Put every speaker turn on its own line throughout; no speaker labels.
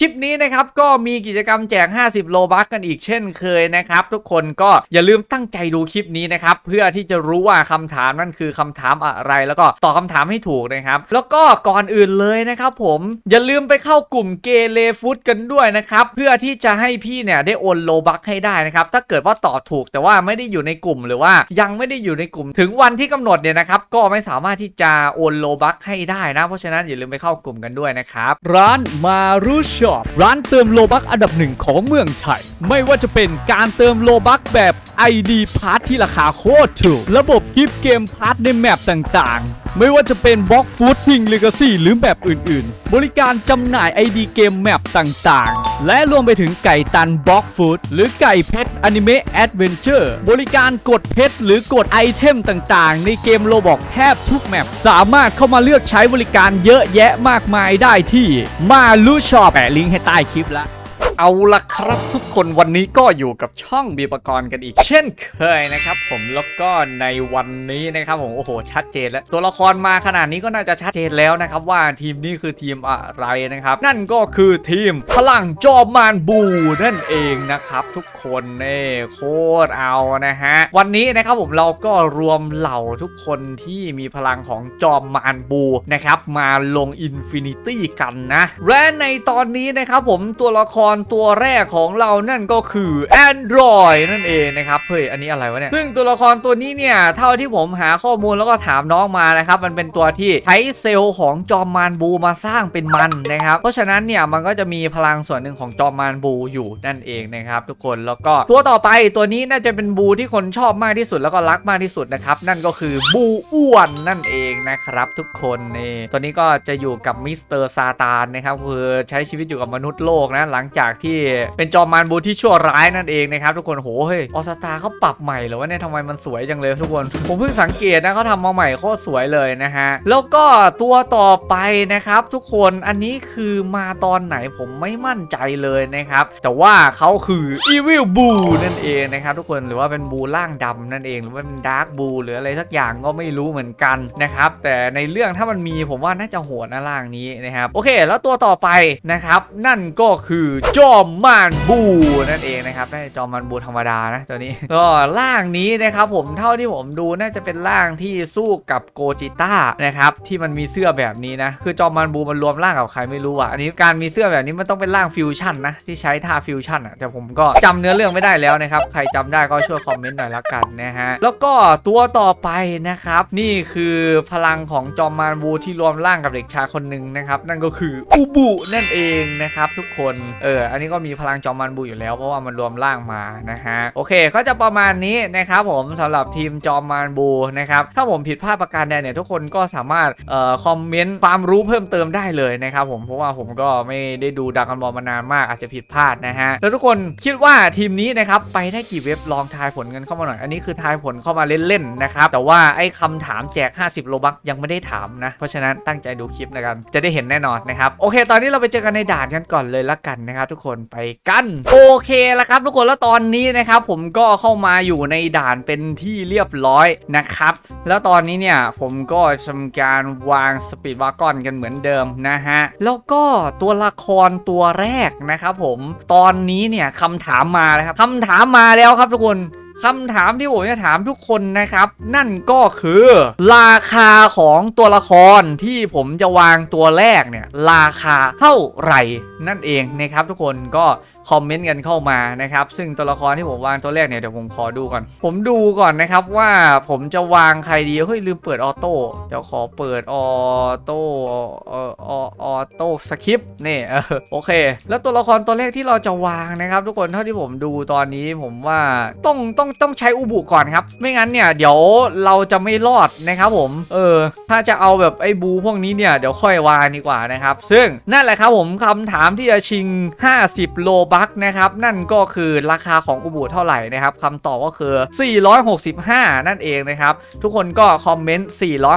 คลิปนี้นะครับก็มีกิจกรรมแจก 50 โลบัคกันอีกเช่นเคยนะครับ ทุกคนก็อย่าลืมตั้งใจดูคลิปนี้นะครับ เพื่อที่จะรู้ว่าคำถามนั่นคือคำถามอะไร แล้วก็ตอบคำถามให้ถูกนะครับ แล้วก็ก่อนอื่นเลยนะครับผมอย่าลืมไปเข้ากลุ่มเกเรฟุตกันด้วยนะครับ เพื่อที่จะให้พี่เนี่ยได้โอนโลบัคให้ได้นะครับ ถ้าเกิดว่าตอบถูกแต่ว่าไม่ได้อยู่ในกลุ่มหรือว่ายังไม่ได้อยู่ในกลุ่มถึงวันที่กำหนดเนี่ยนะครับก็ไม่สามารถที่จะโอนโลบัคให้ได้นะ เพราะฉะนั้นอย่าลืมไปเข้ากลุ่มกันด้วยนะครับร้านมารุชอปร้านเติมโลบักอันดับหนึ่งของเมืองไทย ไม่ว่าจะเป็นการเติมโลบักแบบ ID พาร์ทที่ราคาโคตรถูก ระบบกิฟเกมพาร์ทในแมปต่างๆ ไม่ว่าจะเป็นบล็อกฟูดทิงเลกาซี่หรือแบบอื่นๆ บริการจำหน่าย ID เกมแมปต่างๆ และรวมไปถึงไก่ตันบล็อกฟูดหรือไก่เพชรอนิเมะแอดเวนเจอร์บริการกดเพชรหรือกดไอเทมต่างๆ ในเกมโลบอกแทบทุกแมปสามารถเข้ามาเลือกใช้บริการเยอะแยะมากมายได้ที่มาลูชอปแปะลิงก์ให้ใต้คลิปละ เอาละครับทุกคนวันนี้ก็อยู่กับช่องบีปกรณ์กันอีก เช่นเคยนะครับผมแล้วก็ในวันนี้นะครับผมโอ้โหชัดเจนแล้ว ตัวละครมาขนาดนี้ก็น่าจะชัดเจนแล้วนะครับ ว่าทีมนี้คือทีมอะไรนะครับ นั่นก็คือทีมพลังจอมมารบูนั่นเองนะครับ ทุกคนเน่โคตรเอานะฮะวันนี้นะครับผมเราก็รวมเหล่าทุกคนที่มีพลังของจอมมารบูนะครับมาลงอินฟินิตี้กันนะและในตอนนี้นะครับผมตัวละครตัวแรกของเรานั่นก็คือ Android นั่นเองนะครับเฮ้ยอันนี้อะไรวะเนี่ยซึ่งตัวละครตัวนี้เนี่ยเท่าที่ผมหาข้อมูลแล้วก็ถามน้องมานะครับมันเป็นตัวที่ใช้เซลล์ของจอมมารบูมาสร้างเป็นมันนะครับเพราะฉะนั้นเนี่ยมันก็จะมีพลังส่วนหนึ่งของจอมมารบูอยู่นั่นเองนะครับทุกคนแล้วก็ตัวต่อไปตัวนี้น่าจะเป็นบูที่คนชอบมากที่สุดแล้วก็รักมากที่สุดนะครับนั่นก็คือบูอ้วนนั่นเองนะครับทุกคนนี่ตัวนี้ก็จะอยู่กับมิสเตอร์ซาตานนะครับคือใช้ชีวิตอยู่กับมนุษย์โลกนะหลังจากที่เป็นจอมมารบูที่ชั่วร้ายนั่นเองนะครับทุกคนโหเฮ้ยออสตาเขาปรับใหม่หรอวะเนี่ยทำไมมันสวยจังเลยทุกคน ผมเพิ่งสังเกตนะเขาทำมาใหม่โคตรสวยเลยนะฮะแล้วก็ตัวต่อไปนะครับ ทุกคนอันนี้คือมาตอนไหนผมไม่มั่นใจเลยนะครับ แต่ว่าเขาคือ Evil Boo นั่นเองนะครับทุกคนหรือว่าเป็นบูร่างดำนั่นเองหรือว่าเป็นดาร์กบูหรืออะไรสักอย่างก็ไม่รู้เหมือนกันนะครับ แต่ในเรื่องถ้ามันมีผมว่าน่าจะโหดนะร่างนี้นะครับโอเค แล้วตัวต่อไปนะครับ นั่นก็คือจอมมานบูนั่นเองนะครับได้จอมมานบูธรรมดานะตัวนี้ก็ร่างนี้นะครับผมเท่าที่ผมดูน่าจะเป็นร่างที่สู้กับโกจิต้านะครับที่มันมีเสื้อแบบนี้นะคือจอมมานบูมันรวมร่างกับใครไม่รู้อะอันนี้การมีเสื้อแบบนี้มันต้องเป็นร่างฟิวชั่นนะที่ใช้ท่าฟิวชั่นอะแต่ผมก็จำเนื้อเรื่องไม่ได้แล้วนะครับใครจำได้ก็ช่วยคอมเมนต์หน่อยละกันนะฮะแล้วก็ตัวต่อไปนะครับนี่คือพลังของจอมมารบูที่รวมร่างกับเด็กชายคนหนึ่งนะครับนั่นก็คืออุบุนั่นเองนะครับทุกคนเอออันนี้ก็มีพลังจอมมารบูอยู่แล้วเพราะว่ามันรวมร่างมานะฮะ โอเค ก็จะประมาณนี้นะครับผมสำหรับทีมจอมมารบูนะครับ ถ้าผมผิดพลาดประการใดเนี่ยทุกคนก็สามารถเอ่อคอมเมนต์ความรู้เพิ่มเติมได้เลยนะครับผม เพราะว่าผมก็ไม่ได้ดูดักกันบอลมานานมากอาจจะผิดพลาดนะฮะ แล้วทุกคนคิดว่าทีมนี้นะครับไปได้กี่เว็บลองทายผลกันเข้ามาหน่อย อันนี้คือทายผลเข้ามาเล่นๆนะครับ แต่ว่าไอ้คำถามแจก 50 โลบักยังไม่ได้ถามนะ เพราะฉะนั้นตั้งใจดูคลิปนะกัน จะได้เห็นแน่นอนนะครับ โอเค ตอนนี้เราไปเจอกันในด่านกันก่อนเลยละกันนะครับทุกคนไปกัน โอเคแล้วครับทุกคนแล้วตอนนี้นะครับผมก็เข้ามาอยู่ในด่านเป็นที่เรียบร้อยนะครับ แล้วตอนนี้เนี่ยผมก็ทำการวางสปีดวากอนกันเหมือนเดิมนะฮะแล้วก็ตัวละครตัวแรกนะครับผมตอนนี้เนี่ยคำถามมาแล้วครับคำถามมาแล้วครับทุกคน คำถามที่ผมจะถามทุกคนนะครับ นั่นก็คือ ราคาของตัวละครที่ผมจะวางตัวแรกเนี่ย ราคาเท่าไหร่นั่นเองนะครับทุกคนก็ คอมเมนต์กันเข้ามานะครับ ซึ่งตัวละครที่ผมวางตัวแรกเนี่ยเดี๋ยวผมขอดูก่อน ผมดูก่อนนะครับว่าผมจะวางใครดีเฮ้ยลืมเปิดออโต้เดี๋ยวขอเปิดออโต้เอ่อออออโต้สคริปต์นี่โอเค แล้วตัวละครตัวแรกที่เราจะวางนะครับ ทุกคนเท่าที่ผมดูตอนนี้ผมว่าต้องต้องต้องใช้อุบุก่อนครับ ไม่งั้นเนี่ยเดี๋ยวเราจะไม่รอดนะครับผม เออ ถ้าจะเอาแบบไอ้บูพวกนี้เนี่ยเดี๋ยวค่อยวางดีกว่านะครับ ซึ่งนั่นแหละครับผมคำถามที่จะชิง 50 โลบคนะครับนั่นก็คือราคาของอุบุเท่าไหร่นะครับคำตอบก็คือ 465 นั่นเองนะครับทุกคนก็คอมเมนต์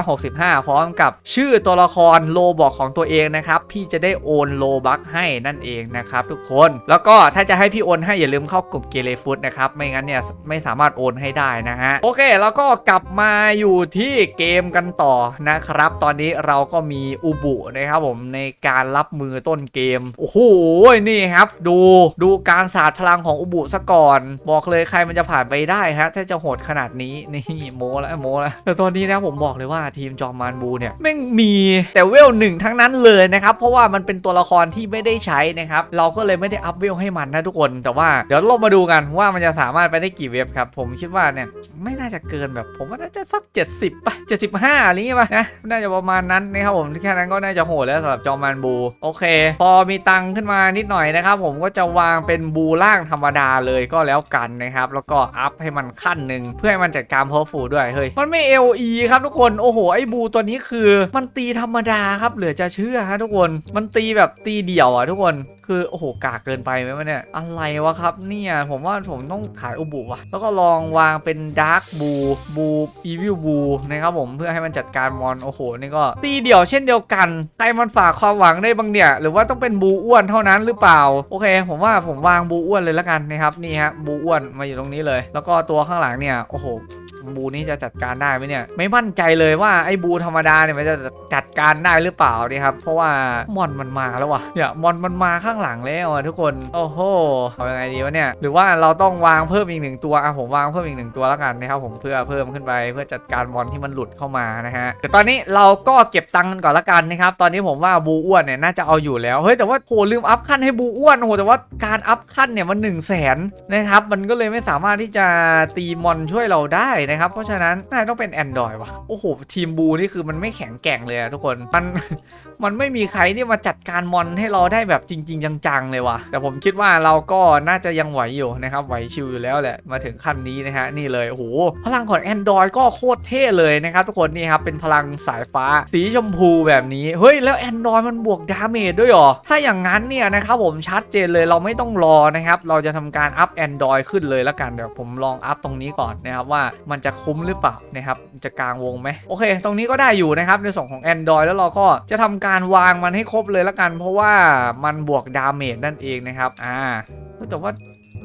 465 พร้อมกับชื่อตัวละครโลบอกของตัวเองนะครับพี่จะได้โอนโลบัคให้นั่นเองนะครับทุกคนแล้วก็ถ้าจะให้พี่โอนให้อย่าลืมเข้ากลุ่มเกเรฟุตนะครับไม่งั้นเนี่ยไม่สามารถโอนให้ได้นะฮะโอเคแล้วก็กลับมาอยู่ที่เกมกันต่อนะครับ ตอนนี้เราก็มีอุบุนะครับผมในการรับมือต้นเกมโอ้โหนี่ครับดูดูการสาดพลังของอุบุซะก่อน บอกเลยใครมันจะผ่านไปได้ฮะถ้าจะโหดขนาดนี้นี่โมแล้วโมแล้วแต่ตอนนี้นะผมบอกเลยว่าทีมจอมมานบูเนี่ยแม่งมีแต่เวลหนึ่งทั้งนั้นเลยนะครับเพราะว่ามันเป็นตัวละครที่ไม่ได้ใช้นะครับเราก็เลยไม่ได้อัพเวลให้มันนะทุกคนแต่ว่าเดี๋ยวเรามาดูกันว่ามันจะสามารถไปได้กี่เว็บครับผมคิดว่าเนี่ยไม่น่าจะเกินแบบ ผมว่าน่าจะสัก 70ป่ะ75อะไรเงี้ยป่ะนะน่าจะประมาณนั้นนะครับผมแค่นั้นก็น่าจะโหดแล้วสำหรับจอมันบูโอเค พอมีตังค์ขึ้นมานิดหน่อยนะครับผมก็จะวางเป็นบูล่างธรรมดาเลยก็แล้วกันนะครับ แล้วก็อัพให้มันขั้นหนึ่งเพื่อให้มันจัดการเพอร์ฟูด้วยเฮ้ยมันไม่ LE ครับทุกคนโอ้โหไอ้บูตัวนี้คือ มันตีธรรมดาครับเหลือจะเชื่อฮะทุกคนมันตีแบบตีเดี่ยวอะทุกคน คือโอ้โหกากเกินไปไหมวะเนี่ยอะไรวะครับเนี่ยผมว่าผมต้องขายอุบุว่ะแล้วก็ลองวางเป็นดาร์กบูบูอีวิลบูนะครับผมเพื่อให้มันจัดการมอนโอ้โหนี่ก็ตีเดี่ยวเช่นเดียวกันใครมันฝากความหวังได้บางเนี่ยหรือว่าต้องเป็นบูอ้วนเท่านั้นหรือเปล่าโอเค ผมว่าผมวางบูอ้วนเลยละกันนะครับนี่ฮะบูอ้วนมาอยู่ตรงนี้เลย แล้วก็ตัวข้างหลังเนี่ยโอ้โห บูนี่จะจัดการได้ไหมเนี่ย ไม่มั่นใจเลยว่าไอ้บูธรรมดาเนี่ยมันจะจัดการได้หรือเปล่านี่ครับ เพราะว่ามอนมันมาแล้ววะเนี่ยมอนมันมาข้างหลังแล้วทุกคน โอ้โหเอายังไงดีวะเนี่ย หรือว่าเราต้องวางเพิ่มอีกหนึ่งตัวอะผมวางเพิ่มอีกหนึ่งตัวแล้วกันนะครับผมเพื่อเพิ่มขึ้นไปเพื่อจัดการมอนที่มันหลุดเข้ามานะฮะแต่ตอนนี้เราก็เก็บตังค์กันก่อนละกันนะครับตอนนี้ผมว่าบูอ้วนเนี่ยน่าจะเอาอยู่แล้วเฮ้ยแต่ว่าโหลืมอัพขั้นให้บูอ้วนโหแต่ว่าการอัพขั้นเนี่ยมัน1นึ่งแสนนะครับมันก็เลยไม่สามารถที่จะตีมอนช่วยเราได้นะครับ เพราะฉะนั้นน่าจะต้องเป็น Android ว่ะ โอ้โห ทีมบูนี่คือมันไม่แข็งแกร่งเลยอะทุกคน มัน มันไม่มีใครที่มาจัดการมอนให้เราได้แบบจริง ๆ จังๆ เลยว่ะ แต่ผมคิดว่าเราก็น่าจะยังไหวอยู่นะครับ ไหวชิวอยู่แล้วแหละ มาถึงขั้นนี้นะฮะ นี่เลย โอ้โห พลังของ Android ก็โคตรเท่เลยนะครับทุกคน นี่ครับ เป็นพลังสายฟ้า สีชมพูแบบนี้ เฮ้ย แล้ว Android มันบวกดาเมจด้วยหรอ ถ้าอย่างนั้นเนี่ยนะครับผมชัดเจนเลยเราไม่ต้องรอนะครับ เราจะทำการอัพ Android ขึ้นเลยละกัน เดี๋ยวผมลองอัพตรงนี้ก่อนนะครับว่ามันจะคุ้มหรือเปล่านะครับจะกลางวงไหมโอเค ตรงนี้ก็ได้อยู่นะครับในส่วนของ Android แล้วเราก็จะทำการวางมันให้ครบเลยละกัน เพราะว่ามันบวกดาเมจนั่นเองนะครับอ่าแต่ว่า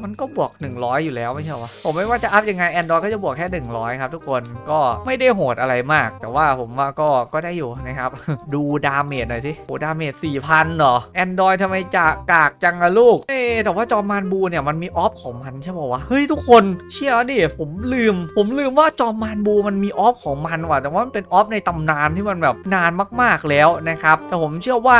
มันก็บวก 100 อยู่แล้วไม่ใช่หรอผมไม่ว่าจะอัพยังไง Android ก็จะบวกแค่ 100 ครับทุกคนก็ไม่ได้โหดอะไรมาก แต่ว่าผมว่าก็ก็ได้อยู่นะครับ ดูดาเมจหน่อยสิโหดาเมจ4,000 เหรอ Android ทำไมจะกากจังอะลูก เอ๊แต่ว่าจอมานบูเนี่ยมันมีออฟของมันใช่ป่าวะ เฮ้ยทุกคนเชื่อดิผมลืม ผมลืมว่าจอมานบูมันมีออฟของมันว่ะแต่ว่ามันเป็นออฟในตำนานที่มันแบบนานมากๆแล้วนะครับแต่ผมเชื่อว่า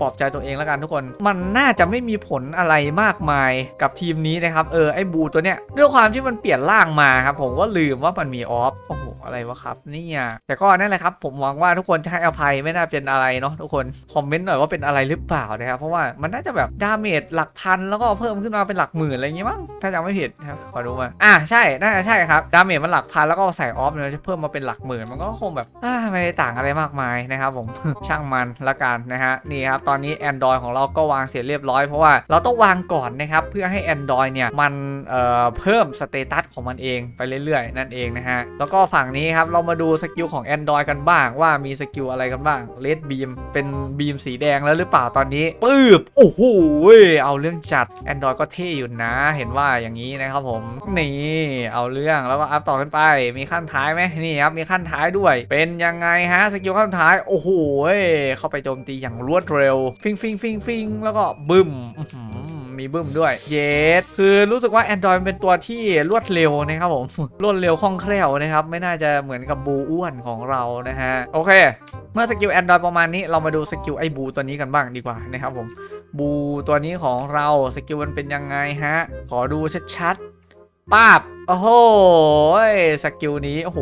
ปลอบใจตัวเองแล้วกันทุกคน มันน่าจะไม่มีผลอะไรมากมายกับทีมนี้นะครับ เออไอ้บูตัวเนี้ยด้วยความที่มันเปลี่ยนร่างมาครับ ผมก็ลืมว่ามันมีออฟโอ้โหอะไรวะครับเนี่ยแต่ก็นั่นแหละครับ ผมหวังว่าทุกคนจะให้อภัยไม่น่าเป็นอะไรเนาะทุกคนคอมเมนต์หน่อยว่าเป็นอะไรหรือเปล่านะครับเพราะว่ามันน่าจะแบบดาเมจหลักพันแล้วก็เพิ่มขึ้นมาเป็นหลักหมื่นอะไรอย่างงี้มั้งถ้าจำไม่ผิดครับขอดูมาอะใช่น่าจะใช่ครับดาเมจมันหลักพันแล้วก็ใส่ออฟเนี่ยจะเพิ่มมาเป็นหลักหมื่นมันก็คงแบบไม่ได้ต่างอะไรมากมายนะครับผมช่างมันละกันนะฮะนี่ครับตอนนี้ Android ของเราก็วางเสร็จเรียบร้อยเพราะว่าเราต้องวางก่อนนะครับเพื่อให้ Android เนี่ยมันเเพิ่มสเตตัสของมันเองไปเรื่อยๆ นั่นเองนะฮะแล้วก็ฝั่งนี้ครับเรามาดูสกิลของ Android กันบ้างว่ามีสกิลอะไรกันบ้าง Red Beam เป็นบีมสีแดงแล้วหรือเปล่าตอนนี้ปืบโอ้โหเอาเรื่องจัด Android ก็เท่อยู่นะเห็นว่าอย่างนี้นะครับผมนี่เอาเรื่องแล้วก็อัพต่อขึ้นไป มีขั้นท้ายไหมนี่ครับมีขั้นท้ายด้วย เป็นยังไงฮะสกิลขั้นท้ายโอ้โหเข้าไปโจมตีอย่างรวดเร็วฟิงฟิงฟิงฟิงแล้วก็บึ้มมีบึ้มด้วย เยสคือรู้สึกว่า Android เป็นตัวที่รวดเร็วนะครับผม รวดเร็วคล่องแคล่วนะครับ ไม่น่าจะเหมือนกับบูอ้วนของเรานะฮะ โอเค เมื่อสกิล Android ประมาณนี้เรามาดูสกิลไอ้บูตัวนี้กันบ้างดีกว่านะครับผม บูตัวนี้ของเราสกิลมันเป็นยังไงฮะ ขอดูชัดๆป้าบ โอ้โหสกิลนี้โอ้โห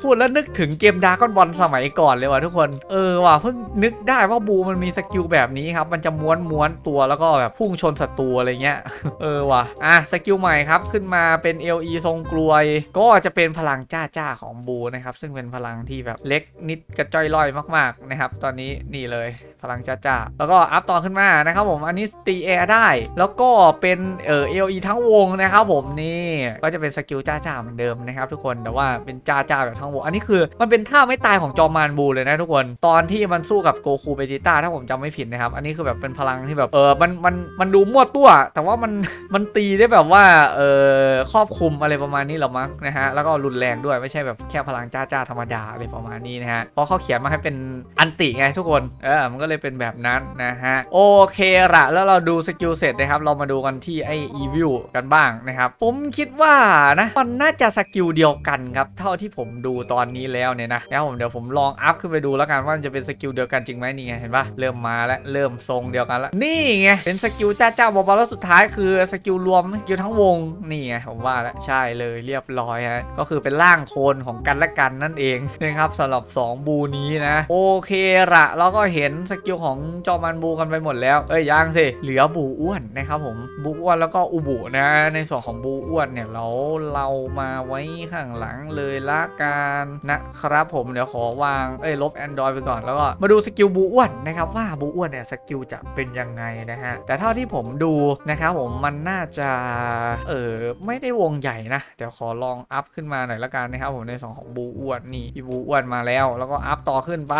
พูดแล้วนึกถึงเกมดาร์กบอลสมัยก่อนเลยว่ะทุกคนเออว่ะเพิ่งนึกได้ว่าบูมันมีสกิลแบบนี้ครับ มันจะม้วนม้วนตัวแล้วก็แบบพุ่งชนศัตรูอะไรเงี้ยเออว่ะอะสกิลใหม่ครับขึ้นมาเป็น LE ทรงกลวย ก็จะเป็นพลังจ้าจ้าของบูนะครับ ซึ่งเป็นพลังที่แบบเล็กนิดกระจ้อยล่อยมากๆนะครับ ตอนนี้นี่เลยพลังจ้าจ้าแล้วก็อัพต่อขึ้นมานะครับผมอันนี้ตีแอร์ได้ แล้วก็เป็นเออ LE ทั้งวงนะครับผมนี่ก็จะเป็นสกิลจ้าจ้าเหมือนเดิมนะครับทุกคนแต่ว่าเป็นจ้าจ้าแบบทั้งวงอันนี้คือมันเป็นท่าไม่ตายของจอมมานบูเลยนะทุกคนตอนที่มันสู้กับโกคูเบจิต้าถ้าผมจำไม่ผิดนะครับอันนี้คือแบบเป็นพลังที่แบบเออมันมันมันดูมั่วตัว แต่ว่ามันมันตีได้แบบว่าเออครอบคลุมอะไรประมาณนี้หรอมั้งนะฮะแล้วก็รุนแรงด้วยไม่ใช่แบบแค่พลังจ้าจ้าธรรมดาอะไรประมาณนี้นะฮะเพราะเขาเขียนมาให้เป็นอันติไงทุกคนเออมันก็เลยเป็นแบบนั้นนะฮะโอเคละแล้วเราดูสกิลเสร็จนะครับเรามาดูกันที่ไอ้อีวิลกันบ้างนะครับผมคิดว่านะ มันน่าจะสกิลเดียวกันครับ เท่าที่ผมดูตอนนี้แล้วเนี่ยนะแล้วผมเดี๋ยวผมลองอัพขึ้นไปดูแล้วกันว่ามันจะเป็นสกิลเดียวกันจริงไหมนี่ไงเห็นปะเริ่มมาแล้วเริ่มทรงเดียวกันแล้วนี่ไงเป็นสกิลจ้าจ้าบอลแล้วสุดท้ายคือสกิลรวมสกิลทั้งวงนี่ไงผมว่าแล้วใช่เลยเรียบร้อยฮะก็คือเป็นร่างโคลนของกันและกันนั่นเองนะครับสำหรับ 2 บูนี้นะโอเคละเราก็เห็นสกิลของจอมันบูกันไปหมดแล้วเอ้ยยังสิเหลือบูอ้วนนะครับผมบูอ้วนแล้วก็อุบุนะในส่วนของบูอ้วนเนี่ยเราเรามาไว้ข้างหลังเลยละกันนะครับผมเดี๋ยวขอวางเอ้ยลบ Android ไปก่อนแล้วก็มาดูสกิลบูอ้วนนะครับว่าบูอ้วนเนี่ยสกิลจะเป็นยังไงนะฮะแต่เท่าที่ผมดูนะครับผมมันน่าจะเออไม่ได้วงใหญ่นะ เดี๋ยวขอลองอัพขึ้นมาหน่อยละกันนะครับผมในส่วนของบูอ้วนนี่พี่บูอ้วนมาแล้ว แล้วก็อัพต่อขึ้นไป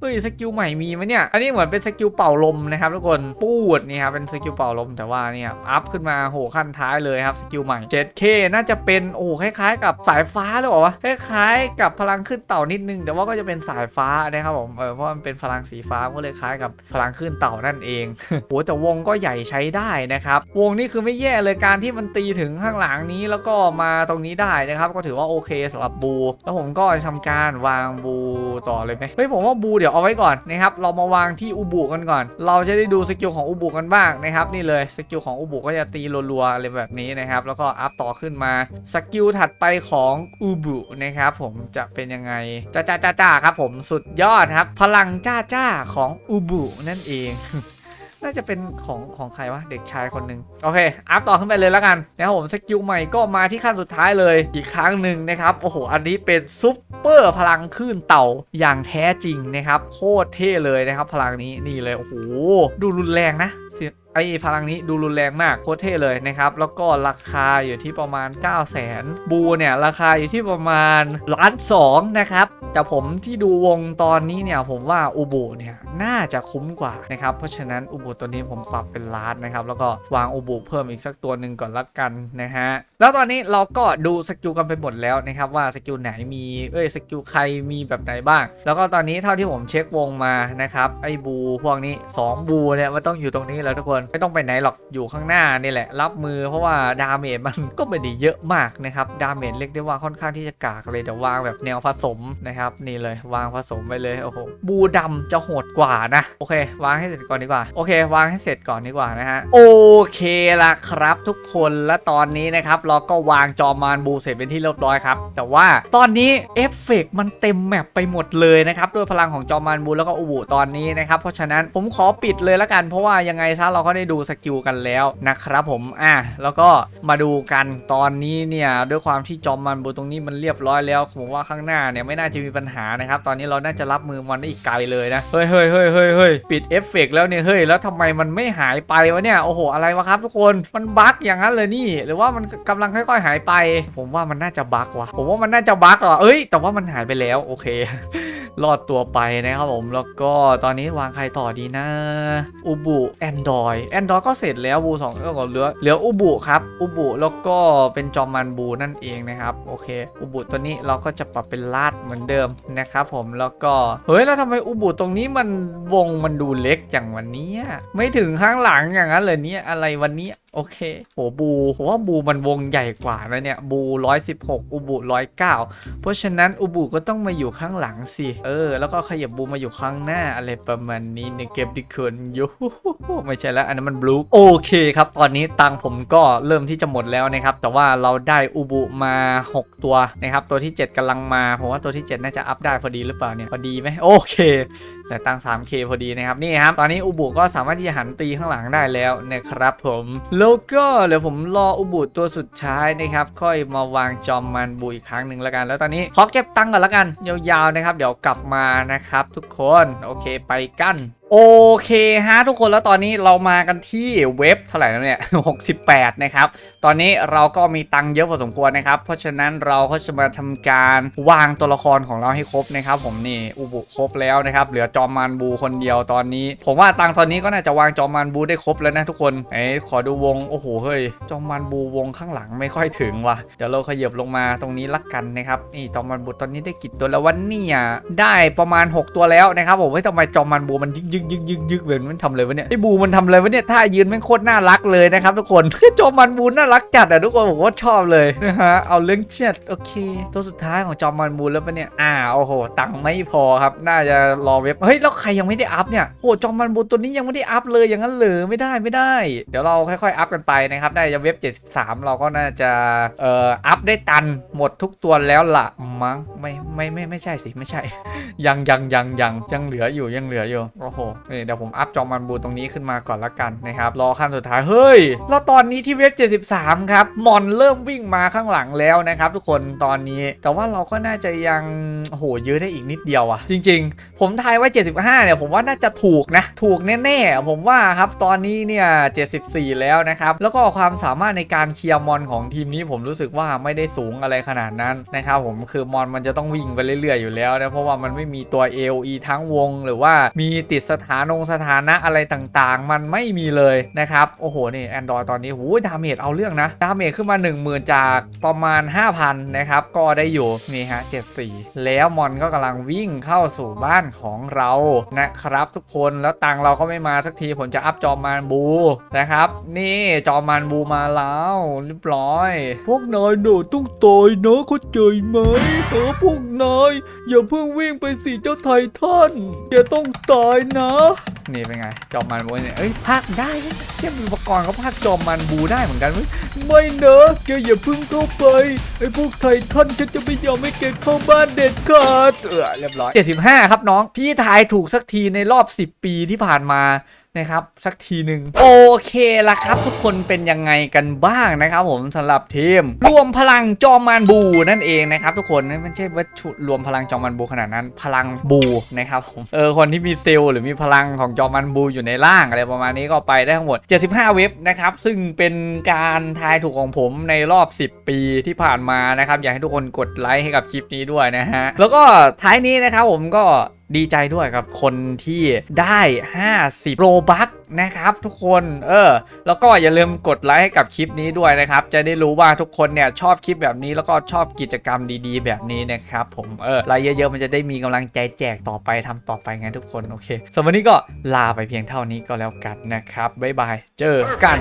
เฮ้ยสกิลใหม่มีไหมเนี่ยอันนี้เหมือนเป็นสกิลเป่าลมนะครับทุกคนปูดนี่ครับเป็นสกิลเป่าลมแต่ว่าเนี่ยอัพขึ้นมาโหขั้นท้ายเลยครับสกิลใหม่ 7K น่าจะเป็นโอ้คล้ายๆ กับสายฟ้าหรือเปล่าวะคล้ายๆ กับพลังขึ้นเต่านิดนึง แต่ว่าก็จะเป็นสายฟ้านะครับผมเออเพราะมันเป็นพลังสีฟ้าก็เลยคล้ายกับพลังขึ้นเต่านั่นเองโหแต่วงก็ใหญ่ใช้ได้นะครับวงนี่คือไม่แย่เลยการที่มันตีถึงข้างหลังนี้แล้วก็มาตรงนี้ได้นะครับ ก็ถือว่าโอเคสำหรับบู แล้วผมก็จะทำการวางบูต่อเลยไหมเฮ้ยผมว่าบูเดี๋ยวเอาไว้ก่อนนะครับเรามาวางที่อุบุกันก่อน เราจะได้ดูสกิลของอุบุกันบ้างนะครับนี่เลยสกิลของอุบุก็จะตีรัวๆอะไรแบบนี้นะครับแล้วก็อัพต่อขึ้นมาสกิลถัดไปของอุบุนะครับผมจะเป็นยังไงจ้าจ้าจ้าจ้าครับผมสุดยอดครับ พลังจ้าจ้าของอุบุนั่นเอง น่าจะเป็นของของใครวะเด็กชายคนหนึ่งโอเค อัพต่อขึ้นไปเลยแล้วกันนะครับผมสกิลใหม่ก็มาที่ขั้นสุดท้ายเลยอีกครั้งหนึ่งนะครับโอ้โหอันนี้เป็นซุปเปอร์พลังคลื่นเต่าอย่างแท้จริงนะครับโคตรเท่เลยนะครับ พลังนี้นี่เลยโอ้โหดูรุนแรงนะ ไอ้พลังนี้ดูรุนแรงมากโคตรเท่เลยนะครับ แล้วก็ราคาอยู่ที่ประมาณ 9 0 0 0 0 0บูเนี่ยราคาอยู่ที่ประมาณล้านสองนะครับแต่ผมที่ดูวงตอนนี้เนี่ยผมว่าอุบุเนี่ยน่าจะคุ้มกว่านะครับเพราะฉะนั้นอุบุตัวนี้ผมปรับเป็นล้านนะครับแล้วก็วางอุบุเพิ่มอีกสักตัวหนึ่งก่อนละกันนะฮะแล้วตอนนี้เราก็ดูสกิลกันไปหมดแล้วนะครับว่าสกิลไหนมีเอ้ยสกิลใครมีแบบไหนบ้าง แล้วก็ตอนนี้เท่าที่ผมเช็ควงมานะครับไอ้บูพวกนี้ 2 บูเนี่ยมันต้องอยู่ตรงนี้แล้วทุกคนไม่ต้องไปไหนหรอกอยู่ข้างหน้านี่แหละ รับมือเพราะว่าดาเมจมันก็ไม่ได้เยอะมากนะครับดาเมจเรียกได้ว่าค่อนข้างที่จะกากเลยเดี๋ยวางแบบแนวผสมนะครับนี่เลยวางผสมไปเลยโอ้โหบูดำจะโหดกว่านะโอเค วางให้เสร็จก่อนดีกว่าโอเค วางให้เสร็จก่อนดีกว่านะฮะโอเคละครับทุกคนและตอนนี้นะครับเราก็วางจอมานบูเสร็จเป็นที่เรียบร้อยครับแต่ว่าตอนนี้เอฟเฟกต์มันเต็มแมปไปหมดเลยนะครับด้วยพลังของจอมานบูแล้วก็อุบุตอนนี้นะครับเพราะฉะนั้นผมขอปิดเลยละกันเพราะว่ายังไงซะเราก็ได้ดูสกิลกันแล้วนะครับผมอะแล้วก็มาดูกันตอนนี้เนี่ยด้วยความที่จอมมันบูตรงนี้มันเรียบร้อยแล้วผมว่าข้างหน้าเนี่ยไม่น่าจะมีปัญหานะครับ ตอนนี้เราน่าจะรับมือมันได้อีกไกลเลยนะเฮ้ยเฮ้ยเฮ้ยเฮ้ยเฮ้ยปิดเอฟเฟกต์แล้วเนี่ยเฮ้ยแล้วทำไมมันไม่หายไปวะเนี่ยโอ้โหอะไรวะครับ ทุกคนมันบั๊กอย่างนั้นเลยนี่ หรือว่ามันกำลังค่อยๆหายไป ผมว่ามันน่าจะบั๊กว่ะผมว่ามันน่าจะบั๊กอะเอ้ยแต่ว่ามันหายไปแล้วโอเค รอดตัวไปนะครับผม แล้วก็ตอนนี้วางใครต่อดีนะ อุบุแอนดรอยแอนดรอยก็เสร็จแล้วบูสองก็เหลือเหลืออุบุครับ อุบุแล้วก็เป็นจอมมันบูนั่นเองนะครับ โอเค อุบุตัวนี้เราก็จะปรับเป็นลาดเหมือนเดิมนะครับผมแล้วก็เฮ้ยแล้วทำไมอุบุตรงนี้มันวงมันดูเล็กอย่างวันนี้ไม่ถึงข้างหลังอย่างนั้นเลยเนี่ยอะไรวันนี้ โอเคโหบูผมว่าบูมันวงใหญ่กว่านะเนี่ยบู116 อุบุ109 เพราะฉะนั้นอุบุก็ต้องมาอยู่ข้างหลังสิ เออ แล้วก็ขยับบูมาอยู่ข้างหน้าอะไรประมาณนี้ในเกมดิคนยูไม่ใช่แล้ว อันนั้นมันบลูโอเคครับ ตอนนี้ตังผมก็เริ่มที่จะหมดแล้วนะครับ แต่ว่าเราได้อุบุมา 6 ตัวนะครับ ตัวที่ 7กำลังมา ผมว่าตัวที่ 7 น่าจะอัพได้พอดีหรือเปล่าเนี่ย พอดีไหมโอเค แต่ตัง 3K พอดีนะครับ นี่ครับ ตอนนี้อุบุก็สามารถที่จะหันตีข้างหลังได้แล้วนะครับผมแล้วก็เดี๋ยวผมรออุบุตัวสุดท้ายนะครับ ค่อยมาวางจอมมันบุอีกครั้งหนึ่งแล้วกัน แล้วตอนนี้ขอเก็บตังค์ก่อนแล้วกัน ยาวๆนะครับ เดี๋ยวกลับมานะครับ ทุกคน โอเคไปกันโอเคฮะทุกคนแล้วตอนนี้เรามากันที่เว็บเท่าไหร่แล้วเนี่ย 68 นะครับ ตอนนี้เราก็มีตังค์เยอะพอสมควรนะครับ เพราะฉะนั้นเราก็จะมาทำการวางตัวละครของเราให้ครบนะครับ ผมนี่อุบุครบแล้วนะครับ เหลือจอมมานบูคนเดียวตอนนี้ ผมว่าตังค์ตอนนี้ก็น่าจะวางจอมมานบูได้ครบแล้วนะทุกคนเอ้ขอดูวงโอ้โหเฮ้ยจอมมานบูวงข้างหลังไม่ค่อยถึงว่ะเดี๋ยวเราขยับลงมาตรงนี้ลักกันนะครับนี่จอมมานบูตอนนี้ได้กี่ตัวแล้ววันนี้ได้ประมาณ 6 ตัวแล้วนะครับผมเฮ้ยทำไมจอมมานบูมันยึกยึกยึกยึกยึกเหมือนมันทำอะไรวะเนี่ยไอ้บูมันทำอะไรวะเนี่ยท่ายืนแม่งโคตรน่ารักเลยนะครับทุกคนจอมมันบูน่ารักจัดอะทุกคนผมก็ชอบเลยนะฮะเอาเรื่องเช็ดโอเค ตัวสุดท้ายของจอมมันบูแล้วปะเนี่ยอ่าโอ้โหตังค์ไม่พอครับ น่าจะรอเว็บเฮ้ยแล้วใครยังไม่ได้อัพเนี่ยโหจอมมันบูตัวนี้ยังไม่ได้อัพเลยอย่างนั้นเหรอไม่ได้ไม่ได้ เดี๋ยวเราค่อยๆอัพกันไปนะครับได้จะเว็บ 73 เราก็น่าจะเอ่ออัพได้ตันหมดทุกตัวแล้วละมั้งไม่ไม่ไม่ไม่ใช่สิไม่ใช่ ยังยังยังยังยังเหลืออยู่ยังเหลืออยู่โอ้โหนี่เดี๋ยวผมอัพจอมันบูตรงนี้ขึ้นมาก่อนละกันนะครับ รอขั้นสุดท้าย เฮ้ย แล้วตอนนี้ที่เว็บ 73 ครับ มอนเริ่มวิ่งมาข้างหลังแล้วนะครับ ทุกคนตอนนี้ แต่ว่าเราก็น่าจะยังโอ้โหยื้อได้อีกนิดเดียวอะจริง ๆ ผมทายว่า 75 เนี่ย ผมว่าน่าจะถูกนะ ถูกแน่ๆ ผมว่าครับ ตอนนี้เนี่ย 74 แล้วนะครับ แล้วก็ความสามารถในการเคลียร์มอนของทีมนี้ผมรู้สึกว่าไม่ได้สูงอะไรขนาดนั้นนะครับผมคือมอนมันจะต้องวิ่งไปเรื่อยๆอยู่แล้วนะเพราะว่ามันไม่มีตัว AOE ทั้งวง หรือว่ามีติดสถานงสถานะอะไรต่างๆ มันไม่มีเลยนะครับ โอ้โห นี่ Android ตอนนี้หูดาเมจเอาเรื่องนะ ดาเมจขึ้นมา 10,000 จากประมาณ 5,000 นะครับ ก็ได้อยู่ นี่ฮะ 74 แล้วมอนก็กำลังวิ่งเข้าสู่บ้านของเรานะครับทุกคนแล้วตังเราก็ไม่มาสักทีผมจะอัพจอมมานบูนะครับ นี่จอมมานบูมาแล้วเรียบร้อย พวกนายหนูต้องตายนะเข้าใจไหมเออพวกนายอย่าเพิ่งวิ่งไปสิเจ้าไททันอย่าต้องตายนะนี่เป็นไง จอมมันบูเนี่ยเอ้ยภาคได้เทียบอุปกรณ์เขาภาคจอมมันบูได้เหมือนกันเว้ยไม่เนอะแกอย่าพึ่งเข้าไปไอ้พวกไททันฉันจะไม่ยอมให้แกเข้าบ้านเด็ดขาดเออเรียบร้อย75 ครับน้อง พี่ทายถูกสักทีในรอบ 10 ปีที่ผ่านมา นะครับสักทีหนึ่งโอเคละครับ ทุกคนเป็นยังไงกันบ้างนะครับ ผมสำหรับทีมรวมพลังจอมมานบูนั่นเองนะครับ ทุกคนไม่ใช่ว่าชุดรวมพลังจอมมานบูขนาดนั้น พลังบูนะครับผมเออคนที่มีเซลล์หรือมีพลังของจอมมานบูอยู่ในร่างอะไรประมาณนี้ก็ไปได้ทั้งหมด 75 เว็บนะครับซึ่งเป็นการทายถูกของผมในรอบ 10 ปีที่ผ่านมานะครับอยากให้ทุกคนกดไลค์ให้กับคลิปนี้ด้วยนะฮะแล้วก็ท้ายนี้นะครับผมก็ ดีใจด้วยกับคนที่ได้ 50 โรบัคนะครับทุกคนเออ แล้วก็อย่าลืมกดไลค์ให้กับคลิปนี้ด้วยนะครับ จะได้รู้ว่าทุกคนเนี่ยชอบคลิปแบบนี้แล้วก็ชอบกิจกรรมดีๆ แบบนี้นะครับผมเออไลค์เยอะๆมันจะได้มีกำลังใจแจกต่อไปทำต่อไปไงทุกคนโอเคสำหรับวันนี้ก็ลาไปเพียงเท่านี้ก็แล้วกันนะครับบ๊ายบายเจอกัน